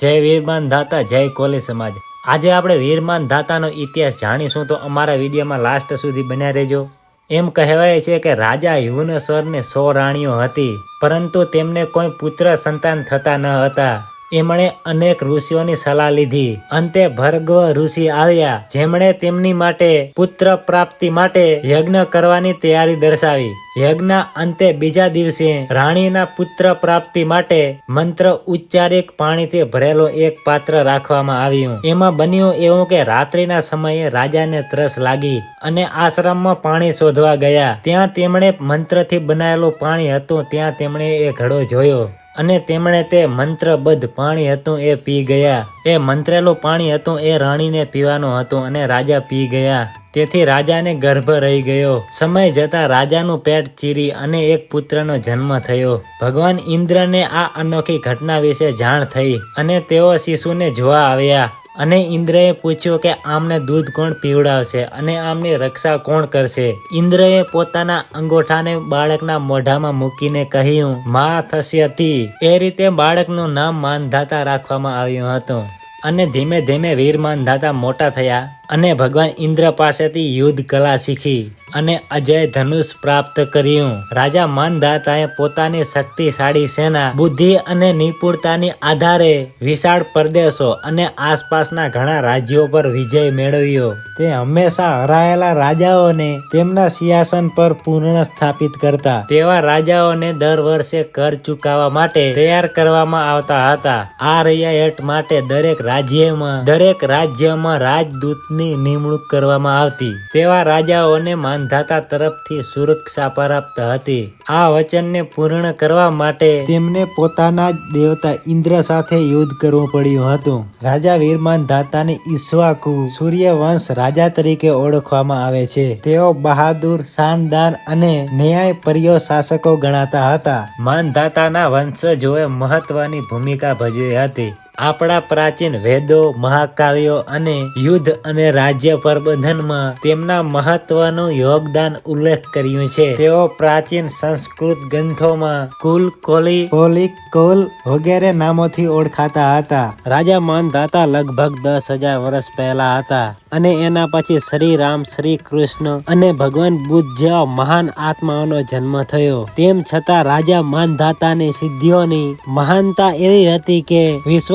જય વીરમાન દાતા જય કોલી સમાજ. આજે આપણે વીરમાન દાતાનો ઇતિહાસ જાણીશું તો અમારા વિડીયોમાં લાસ્ટ સુધી બન્યા રહેજો. એમ કહેવાય છે કે રાજા યુવનેશ્વરને સો રાણીઓ હતી, પરંતુ તેમને કોઈ પુત્ર સંતાન થતા ન હતા. એમણે અનેક ઋષિઓની સલાહ લીધી. અંતે ભર્ગવ ઋષિ આવ્યા, જેમણે તેમની માટે પુત્ર પ્રાપ્તિ માટે યજ્ઞ કરવાની તૈયારી દર્શાવી. યજ્ઞ અંતે બીજા દિવસે રાણીના પુત્ર પ્રાપ્તિ માટે મંત્ર ઉચ્ચારિક પાણીથી ભરેલો એક પાત્ર રાખવામાં આવ્યું. એમાં બન્યું એવું કે રાત્રિના સમયે રાજાને તરસ લાગી અને આશ્રમમાં પાણી શોધવા ગયા. ત્યાં તેમણે મંત્રથી બનાવેલું પાણી હતું, ત્યાં તેમણે એ ઘડો જોયો. અને તેમણે તે મંત્રબદ્ધ પાણી હતું એ પી ગયા. એ મંત્રેલું પાણી હતું એ રાણીને પીવાનું હતું અને રાજા પી ગયા. તેથી રાજાને ગર્ભ રહી ગયો. સમય જતા રાજાનું પેટ ચીરી અને એક પુત્રનો જન્મ થયો. ભગવાન ઇન્દ્રને આ અનોખી ઘટના વિશે જાણ થઈ અને તેઓ શિશુને જોવા આવ્યા. અને ઇન્દ્રએ પૂછ્યું કે આમને દૂધ કોણ પીવડાવશે અને આમની રક્ષા કોણ કરશે? ઇન્દ્રએ પોતાના અંગોઠાને બાળકના મોઢામાં મૂકીને કહ્યું, મા થશે હતી એ રીતે બાળકનું નામ માનધાતા રાખવામાં આવ્યું હતું. અને ધીમે ધીમે વીર માનધાતા મોટા થયા. અને ભગવાન ઇન્દ્ર પાસેથી યુદ્ધ કલા શીખી અને અજય ધનુષ પ્રાપ્ત કર્યું. રાજા માનધાતાએ પોતાની શક્તિશાળી સેના, બુદ્ધિ અને નિપુણતાની આધારે વિશાળ પ્રદેશો અને આસપાસના ઘણા રાજ્યો પર વિજય મેળવ્યો. તે હંમેશા હરાયેલા રાજાઓને તેમના સિંહાસન પર પુનઃ સ્થાપિત કરતા. તેવા રાજાઓને દર વર્ષે કર ચૂકવવા માટે તૈયાર કરવામાં આવતા હતા. આ રહ્યા હેઠ માટે દરેક રાજ્યમાં દરેક રાજ્યમાં રાજદૂતની નિમણૂક કરવામાં આવતી. તેવા રાજાઓને માનધાતા તરફથી સુરક્ષા પ્રાપ્ત હતી. આ વચનને પૂર્ણ કરવા માટે તેમને પોતાના દેવતા ઇન્દ્ર સાથે યુદ્ધ કરવું પડ્યું હતું. રાજા વીરમાન ધાતાને ઈશ્વાકુ સૂર્યવંશ રાજા તરીકે ઓળખવામાં આવે છે. તેઓ બહાદુર, શાનદાર અને ન્યાયપ્રિય શાસકો ગણાતા હતા. માનધાતાના વંશજોએ મહત્વની ભૂમિકા ભજવી હતી. આપણા પ્રાચીન વેદો, મહાકાવ્યો અને યુદ્ધ અને રાજ્ય પ્રબંધનમાં તેમના મહત્વનું યોગદાન ઉલ્લેખ કર્યું છે. તેઓ પ્રાચીન સંસ્કૃત ગ્રંથોમાં કુલ કોલી, કોલિક, કોલ વગેરે નામોથી ઓળખાતા હતા. રાજા માનધાતા લગભગ દસ હજાર વર્ષ પહેલા હતા અને એના પછી શ્રી રામ, શ્રી કૃષ્ણ અને ભગવાન બુદ્ધ જેવા મહાન આત્માઓનો જન્મ થયો. તેમ છતાં રાજા માનધાતાની સિદ્ધિઓની મહાનતા એવી હતી કે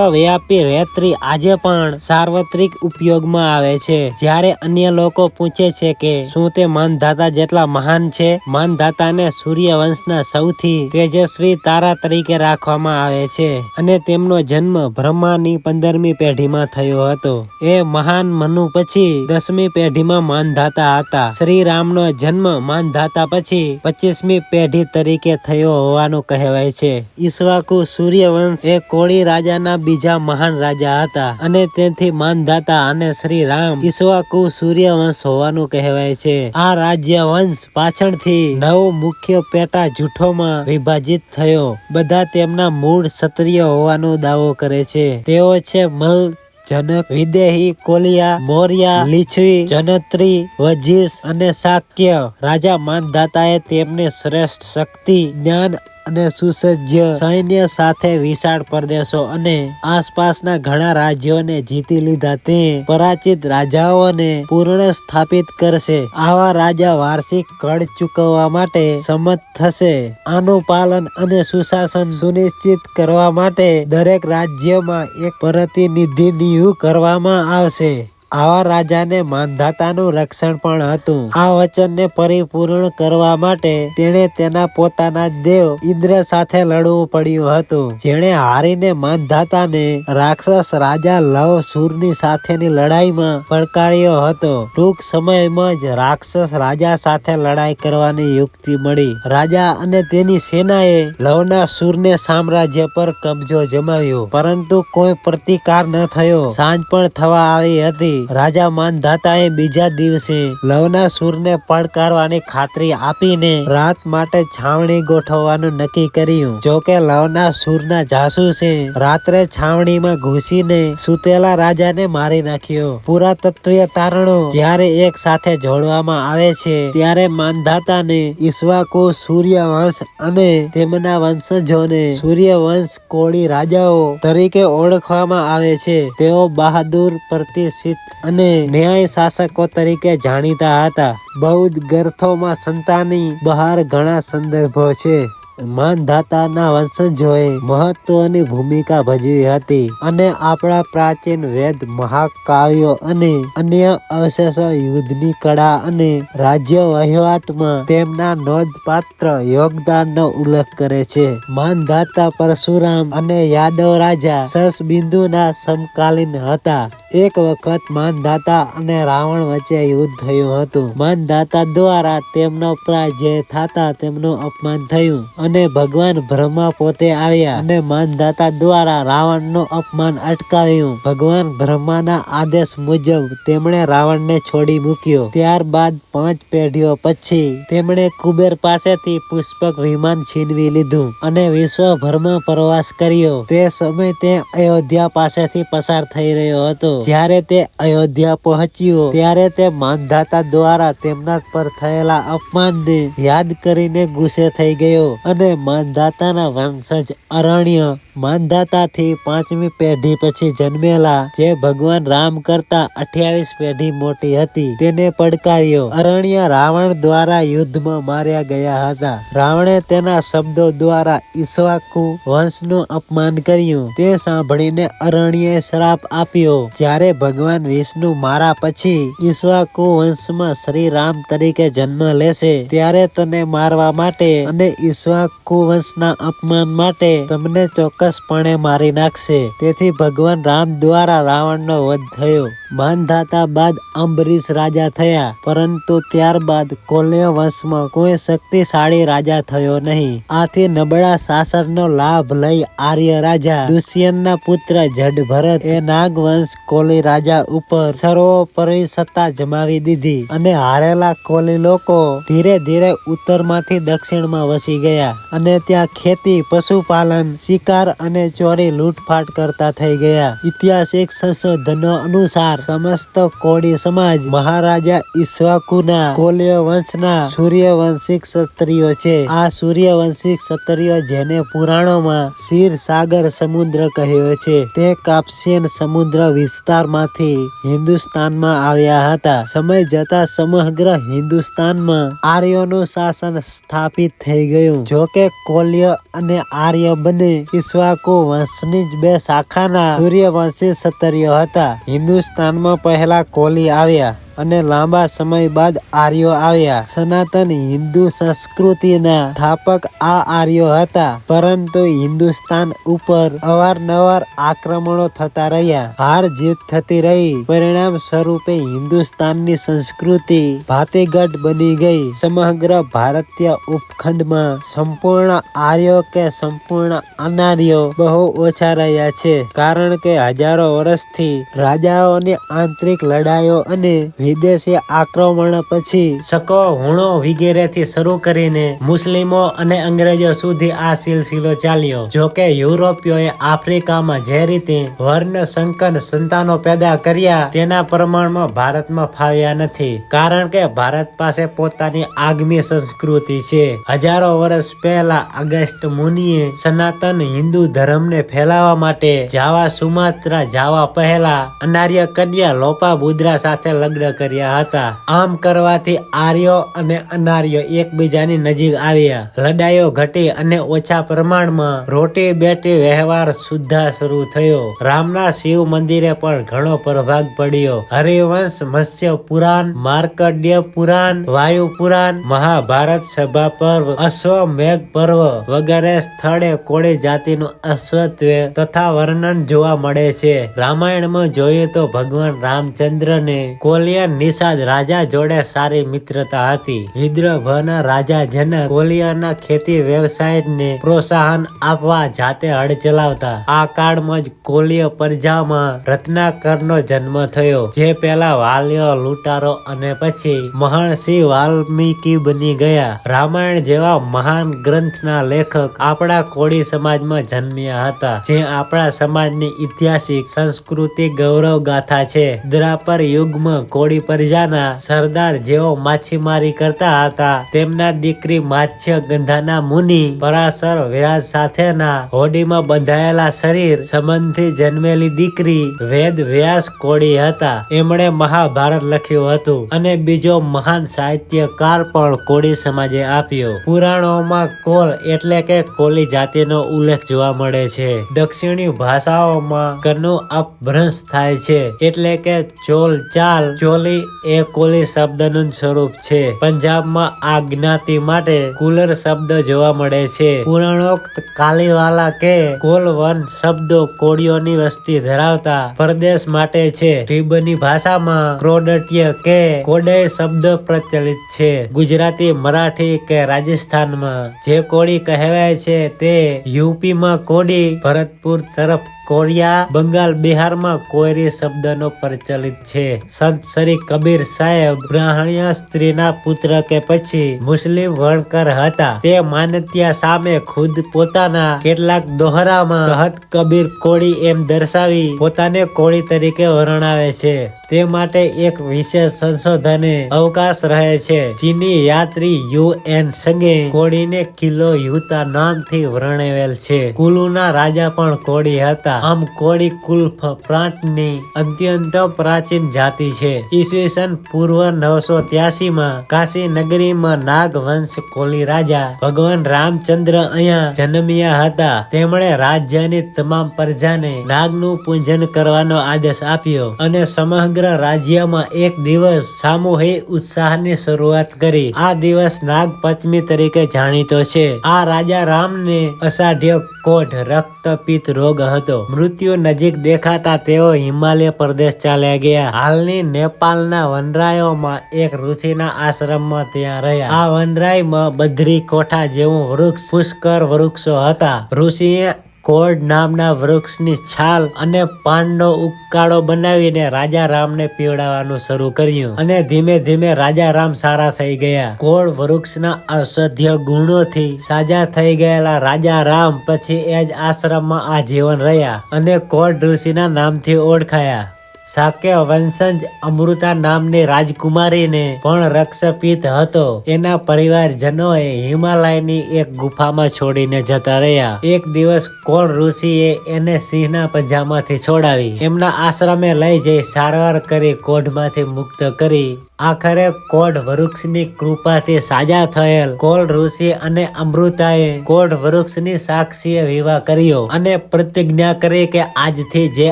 વિશ્વવ્યાપી રેત્રી આજે પણ સાર્વત્રિક ઉપયોગમાં આવે છે. જ્યારે અન્ય લોકો પૂછે છે કે, શું તે માનધાતા જેટલા મહાન છે? માનધાતાને સૂર્યવંશના સૌથી તેજસ્વી તારા તરીકે રાખવામાં આવે છે અને તેમનો જન્મ બ્રહ્માની પંદરમી પેઢીમાં થયો હતો. એ મહાન મનુ પછી દસમી પેઢીમાં માનધાતા હતા. શ્રી રામનો જન્મ માનધાતા પછી પચીસમી પેઢી તરીકે થયો હોવાનું કહેવાય છે. ઈશ્વાકુ સૂર્યવંશ એ કોળી રાજાના બીજા મહાન રાજા હતા અને તેથી માનધાતા અને શ્રી રામ ઈશ્વાકુ સૂર્યવંશ હોવાનું કહેવાય છે. આ રાજ્ય વંશ પાછળથી નવ મુખ્ય પેટા જૂઠોમાં વિભાજિત થયો. બધા તેમના મૂળ ક્ષત્રિય હોવાનો દાવો કરે છે. તેઓ છે મલ, જનક, વિદેહી, કોલિયા, મૌર્યા, લીછવી, જનત્રી વજીસ અને શાક્ય રાજા માનધાતાએ તેમને શ્રેષ્ઠ શક્તિ, જ્ઞાન અને સુસજ્જ સૈન્ય સાથે વિશાળ પ્રદેશો અને આસપાસના ઘણા રાજ્યોને જીતી લીધા. તે પરાચિત રાજાઓને પૂર્ણ સ્થાપિત કરશે. આવા રાજા વાર્ષિક કડ ચૂકવવા માટે સંમત થશે. આનું પાલન અને સુશાસન સુનિશ્ચિત કરવા માટે દરેક રાજ્યમાં એક પ્રતિનિધિ નિયુક્ત કરવામાં આવશે. આવા રાજાને માંધાતાનું રક્ષણ પણ હતું. આ વચનને પરિપૂર્ણ કરવા માટે તેણે તેના પોતાના દેવ ઇન્દ્ર સાથે લડવું પડ્યું હતું. જેણે હારીને માંધાતાને રાક્ષસ રાજા લવ સુરની સાથેની લડાઈમાં પડકાર્યો હતો. ટૂંક સમયમાં જ રાક્ષસ રાજા સાથે લડાઈ કરવાની યુક્તિ મળી. રાજા અને તેની સેનાએ લવના સુરને સામ્રાજ્ય પર કબજો જમાવ્યો. પરંતુ કોઈ પ્રતિકાર ન થયો. સાંજ પણ થવા આવી હતી. રાજા માનધાતાએ બીજા દિવસે લવના સુરને પડકારવાની ખાતરી આપીને રાત માટે છાવણી ગોઠવવાનું નક્કી કર્યું. જોકે લવના સુરના જાસૂસે રાત્રે છાવણીમાં ઘૂસીને સુતેલા રાજાને મારી નાખ્યો. પુરાતત્વીય તારણો જ્યારે એક સાથે જોડવામાં આવે છે, ત્યારે માનધાતાને ઈશ્વાકુ સૂર્યવંશ અને તેમના વંશજોને સૂર્યવંશ કોળી રાજાઓ તરીકે ઓળખવામાં આવે છે. તેઓ બહાદુર, પ્રતિષ્ઠિત અને ન્યાય શાસકો તરીકે જાણીતા હતા. બૌદ્ધ ગ્રંથોમાં સંતાની બહાર ઘણા સંદર્ભો છે. માનધાતાના વંશજોએ મહત્વની ભૂમિકા ભજવી હતી અને આપણા પ્રાચીન વેદ મહાકાવ્યો અને અન્ય અવશેષો યુદ્ધની કળા અને રાજ્ય વહીવટમાં તેમના નોંધપાત્ર યોગદાનનો ઉલ્લેખ કરે છે. માનધાતા પરશુરામ અને યાદવ રાજા સસબિંદુના સમકાલીન હતા. એક વખત માનધાતા અને રાવણ વચ્ચે યુદ્ધ થયું હતું. માનધાતા દ્વારા તેમનો પરાજય થતા તેમનું અપમાન થયું અને ભગવાન બ્રહ્મા પોતે આવ્યા અને માનધાતા દ્વારા રાવણનું અપમાન અટકાવ્યું. ભગવાન બ્રહ્માના આદેશ મુજબ તેમણે રાવણને છોડી મૂક્યો. ત્યારબાદ પાંચ પેઢીઓ પછી તેમણે કુબેર પાસેથી પુષ્પક વિમાન છીનવી લીધું અને વિશ્વભરમાં પ્રવાસ કર્યો. તે સમય તે અયોધ્યા પાસેથી પસાર થઈ રહ્યો હતો. જ્યારે તે અયોધ્યા પહોંચ્યો, ત્યારે તે માંધાતા દ્વારા તેમના પર થયેલા અપમાનને યાદ કરીને ગુસ્સે થઈ ગયો અને માનધાતાના વંશજ અરણ્ય માનધાતાથી પાંચમી પેઢી પછી જન્મેલા, જે ભગવાન રામ કરતા અઠ્યાવીસ પેઢી મોટી હતી, તેને પડકાર્યો. અરણ્ય રાવણ દ્વારા યુદ્ધમાં માર્યા ગયા હતા. રાવણે તેના શબ્દો દ્વારા ઈસવાકુ વંશનું અપમાન કર્યું. તે સાંભળીને અરણ્ય શ્રાપ આપ્યો. જ્યારે ભગવાન વિષ્ણુ મારા પછી ઈશ્વાકુ વંશમાં શ્રી રામ તરીકે જન્મ લેશે. ત્યારે તને મારવા માટે અને ઈશ્વાકુ વંશના અપમાન માટે તમને ચોક્કસપણે મારી નાખશે. તેથી ભગવાન રામ દ્વારા રાવણનો વધ થયો. માનધાતા બાદ અંબરીશ રાજા થયા. પરંતુ ત્યારબાદ કોલ્ય વંશમાં કોઈ શક્તિશાળી રાજા થયો નહીં. આથી નબળા શાસનનો લાભ લઈ આર્ય રાજા દુષ્યંતના પુત્ર જડ ભરત એ નાગવંશ કોલી રાજા ઉપર સર્વોપરી સત્તા જમાવી દીધી અને હારેલા કોલી લોકો ધીરે ધીરે ઉત્તરમાંથી દક્ષિણમાં વસી ગયા અને ત્યાં ખેતી, પશુપાલન, શિકાર અને ચોરી લૂંટફાટ કરતા થઈ ગયા. ઐતિહાસિક સંશોધનો અનુસાર સમસ્ત કોળી સમાજ મહારાજા ઈશ્વાકુના કોલીય વંશના સૂર્યવંશિક ક્ષત્રિયો છે. આ સૂર્યવંશિક ક્ષત્રિયો જેને પુરાણોમાં શિર સાગર સમુદ્ર કહ્યો છે, તે કાપ્સિયન સમુદ્ર વિસ્તારમાંથી હિન્દુસ્તાનમાં આવ્યા હતા. સમય જતા સમગ્ર હિન્દુસ્તાનમાં આર્યોનું શાસન સ્થાપિત થઈ ગયું. જોકે કોલ્ય અને આર્ય બંને ઈશ્વાકુ વંશની જ બે શાખાના સૂર્યવંશી ક્ષત્રિયો હતા. હિન્દુસ્તાનમાં પહેલા કોલી આવ્યા. અને લાંબા સમય બાદ આર્યો આવ્યા. સનાતન હિન્દુ સંસ્કૃતિના સ્થાપક આ આર્યો હતા, પરંતુ હિન્દુસ્તાન ઉપર અવારનવાર આક્રમણો થતા રહ્યા. હાર જીત થતી રહી. પરિણામ સ્વરૂપે હિન્દુસ્તાનની સંસ્કૃતિ ભાતીગઢ બની ગઈ. સમગ્ર ભારતીય ઉપખંડમાં સંપૂર્ણ આર્યો કે સંપૂર્ણ અનાર્યો બહુ ઓછા રહ્યા છે. કારણ કે હજારો વર્ષથી રાજાઓની આંતરિક લડાઈઓ અને વિદેશી આક્રમણ પછી શકો હુણો વગેરેથી શરૂ કરીને મુસ્લિમો અને અંગ્રેજો સુધી આ સિલસિલો ચાલ્યો. જો કે યુરોપીયોએ આફ્રિકામાં જે રીતે વર્ણ સંકન સંતાનો પેદા કર્યા, તેના પ્રમાણમાં ભારતમાં ફાવ્યા નથી. કારણ કે ભારત પાસે પોતાની આગમી સંસ્કૃતિ છે. હજારો વર્ષ પહેલા અગસ્ટ મુનિએ સનાતન હિન્દુ ધર્મને ફેલાવવા માટે જાવા સુમાત્રા જાવા પહેલા અનાર્ય કન્યા લોપા બુદ્રા સાથે લગ્ન કર્યા હતા. આમ કરવાથી આર્યો અને અનાર્યો એકબીજાની નજીક આવ્યા. લડાઈઓ ઘટી અને ઓછા પ્રમાણમાં રોટી બેટી વ્યવહાર સુદ્ધા શરૂ થયો. રામના શિવ મંદિરે પણ ઘણો પ્રભાગ પડ્યો. હરિવંશ, મત્સ્ય પુરાણ, માર્કડ્ય પુરાણ, વાયુ પુરાણ, મહાભારત સભા પર્વ, અશ્વમેઘ પર્વ વગેરે સ્થળે કોળી જાતિનું અશ્વત્વ તથા વર્ણન જોવા મળે છે. રામાયણમાં જોઈએ તો ભગવાન રામચંદ્રને કોલ્ય કોલિય નિષાદ રાજા જોડે સારી મિત્રતા હતી. વિદ્રભના રાજા જનક કોલિયાના ખેતી વ્યવસાયને પ્રોત્સાહન આપવા જાતે હળ ચલાવતા. આ કાળમાં જ કોલિય પ્રજામાં રત્નાકરનો જન્મ થયો, જે પહેલા વાલ્યો લૂંટારો અને પછી મહર્ષિ વાલ્મીકી બની ગયા. રામાયણ જેવા મહાન ગ્રંથના લેખક આપણા કોળી સમાજમાં જન્મ્યા હતા, જે આપણા સમાજની ઐતિહાસિક સંસ્કૃતિ ગૌરવ ગાથા છે. દ્રાપર યુગમાં કોળી પ્રજાના સરદાર જેઓ માછીમારી કરતા હતા. તેમના દીકરી માછ્ય ગંધાના મુનિ પરાશર વિરાજ સાથેના હોડીમાં બંધાયેલા શરીર સંબંધથી જન્મેલી દીકરી વેદ વ્યાસ કોળી હતા. એમણે મહાભારત લખ્યું હતું અને બીજો મહાન સાહિત્યકાર પણ કોળી સમાજે આપ્યો. પુરાણોમાં કોલ એટલે કે કોલી જાતિનો ઉલ્લેખ જોવા મળે છે. દક્ષિણી ભાષાઓમાં કનુ અપભ્રંશ થાય છે. એટલે કે ચોલ ચાલ, ચોલી એ કોલી શબ્દનું સ્વરૂપ છે. પંજાબમાં આ જ્ઞાતિ માટે કુલર શબ્દ જોવા મળે છે. પુરાણોક્ત કાલીવાલા કે કોલવન શબ્દો કોળીઓની વસ્તી ધરાવતા પ્રદેશ માટે છે. ટીબની ભાષામાં ક્રોડટ્ય કે કોડે શબ્દ પ્રચલિત છે. ગુજરાતી, મરાઠી કે રાજસ્થાનમાં જે કોળી કહેવાય છે તે યુપીમાં કોડી ભરતપુર તરફ કોરિયા, બંગાળ, બિહારમાં કોયરી શબ્દનો પ્રચલિત છે. સંત શ્રી કબીર સાહેબ બ્રાહ્મણીય સ્ત્રીના પુત્ર કે પછી મુસ્લિમ વણકર હતા. તે માનત્યા સામે ખુદ પોતાના કેટલાક દોહરામાં કહત કબીર કોળી એમ દર્શાવી પોતાને કોળી તરીકે વર્ણવે છે. તે માટે એક વિશેષ સંશોધને અવકાશ રહે છે. ચીની યાત્રી યુ એન સંગે કોળીને કિલ્લો યુતા નામથી વર્ણવેલ છે. કુલુના રાજા પણ કોળી હતા. આમ કોળી કુલ્ફ પ્રાંતની અત્યંત પ્રાચીન જાતિ છે. ઈસવીસન પૂર્વ નવસો ત્યાસી માં કાશી નગરીમાં નાગ વંશ કોલી રાજા ભગવાન રામચંદ્ર અહીંયા જન્મ્યા હતા. તેમણે રાજ્યની તમામ પ્રજાને નાગનું પૂજન કરવાનો આદેશ આપ્યો અને સમગ્ર રાજ્યમાં એક દિવસ સામૂહિક ઉત્સાહની શરૂઆત કરી. આ દિવસ નાગ પંચમી તરીકે જાણીતો છે. આ રાજા રામને અસાઢ્ય કોઢ રક્તપિત રોગ હતો. મૃત્યુ નજીક દેખાતા તેઓ હિમાલય પ્રદેશ ચાલ્યા ગયા. હાલની નેપાળના વનરાયોમાં એક ઋષિના આશ્રમમાં ત્યાં રહ્યા. આ વનરાયમાં બદ્રી કોઠા જેવું વૃક્ષ પુષ્કર વૃક્ષો હતા. ઋષિએ કોડ નામના વૃક્ષની છાલ અને પાનનો ઉકાળો બનાવીને રાજા રામને પીવડાવવાનું શરૂ કર્યું. અને ધીમે ધીમે રાજા રામ સારા થઈ ગયા. કોડ વૃક્ષના અસધ્ય ગુણોથી સાજા થઈ ગયેલા રાજા રામ પછી એ જ આશ્રમમાં આજીવન રહ્યા અને કોડ ઋષિના નામથી ઓળખાયા. શાક્ય વંશજ અમૃતા નામની રાજકુમારીને પણ રક્ષપિત હતો. એના પરિવારજનોએ હિમાલયની એક ગુફામાં છોડીને જતા રહ્યા. એક દિવસ કોણ ઋષિએ એને સિંહના પંજામાંથી છોડાવી. એમના આશ્રમે લઈ જઈ સારવાર કરી કોઢમાંથી મુક્ત કરી. આખરે કોઢ વૃક્ષની કૃપાથી સાજા થયેલ કોલ ઋષિ અને અમૃતાએ કોઢ વૃક્ષની સાક્ષીએ વિવાહ કર્યો અને પ્રતિજ્ઞા કરી કે આજથી જે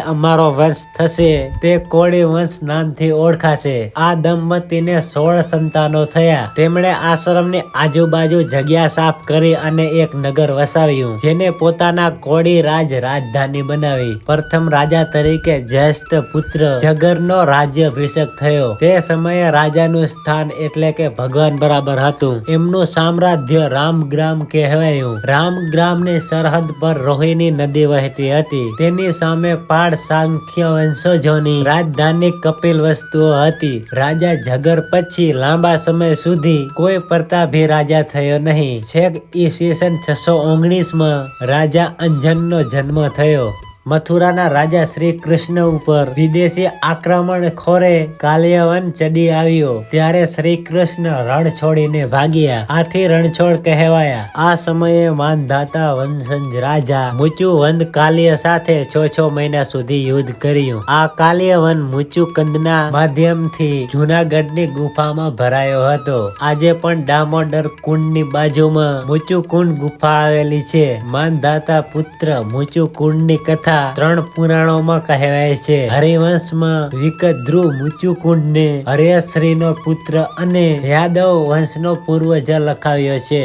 અમારો વંશ થશે તે કોળી વંશ નામથી ઓળખાશે. આ દંપતીને સોળ સંતાનો થયા. તેમણે આશ્રમની આજુબાજુ જગ્યા સાફ કરી અને એક નગર વસાવ્યું, જેને પોતાના કોળી રાજ રાજધાની બનાવી. પ્રથમ રાજા તરીકે જ્યેષ્ઠ પુત્ર જગરનો રાજ્યાભિષેક થયો. તે સમયે રાજાનું સ્થાન એટલે કે ભગવાન બરાબર હતું. એમનું સામ્રાજ્ય રામગ્રામ કહેવાયું. રામગ્રામની સરહદ પર રોહિણી નદી વહેતી હતી. તેની સામે પાડ સાંખ્ય વંશજોની રાજધાની કપિલ વસ્તુઓ હતી. રાજા જગર પછી લાંબા સમય સુધી કોઈ પ્રતાપી રાજા થયો નહીં. છેક ઈસવીસન છસો ઓગણીસમાં રાજા અંજનનો જન્મ થયો. મથુરાના રાજા શ્રી કૃષ્ણ ઉપર વિદેશી આક્રમણ ખોરે કાલિયવન ચડી આવ્યો. ત્યારે શ્રી કૃષ્ણ રણ છોડીને ભાગ્યા. આથી રણછોડ કહેવાયા. આ સમયે માનધાતા વંશજ રાજા મુચુવંદ કાલ્ય સાથે છ છ મહિના સુધી યુદ્ધ કર્યું. આ કાલિયવન મુચુકંદના માધ્યમથી જુનાગઢની ગુફામાં ભરાયો હતો. આજે પણ દામોદર કુંડની બાજુમાં મુચુકુંડ ગુફા આવેલી છે. માનધાતા પુત્ર મુચુકુંડની કથા ત્રણ પુરાણોમાં કહેવાય છે, હરિવંશમાં વિકટ ધ્રુવ મૃત્યુકુંડ ને હર્યશ્રી નો પુત્ર અને યાદવ વંશનો પૂર્વજ લખાવ્યો છે.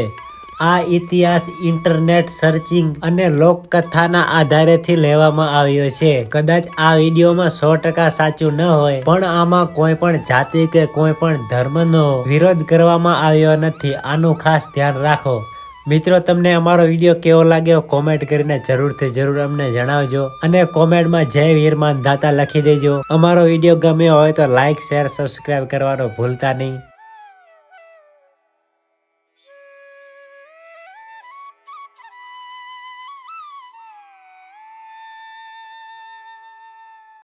આ ઇતિહાસ ઇન્ટરનેટ સર્ચિંગ અને લોકકથાના આધારેથી લેવામાં આવ્યો છે. કદાચ આ વિડીયોમાં સો ટકા સાચું ન હોય, પણ આમાં કોઈ પણ જાતિ કે કોઈ પણ ધર્મનો વિરોધ કરવામાં આવ્યો નથી. આનું ખાસ ધ્યાન રાખો. મિત્રો, તમને અમારો વીડિયો કેવો લાગ્યો કોમેન્ટ કરીને જરૂરથી જરૂર અમને જણાવજો અને કોમેન્ટમાં જય વીરમાન દાતા લખી દેજો. અમારો વીડિયો ગમ્યો હોય તો લાઇક શેર સબસ્ક્રાઇબ કરવાનો ભૂલતા નહીં.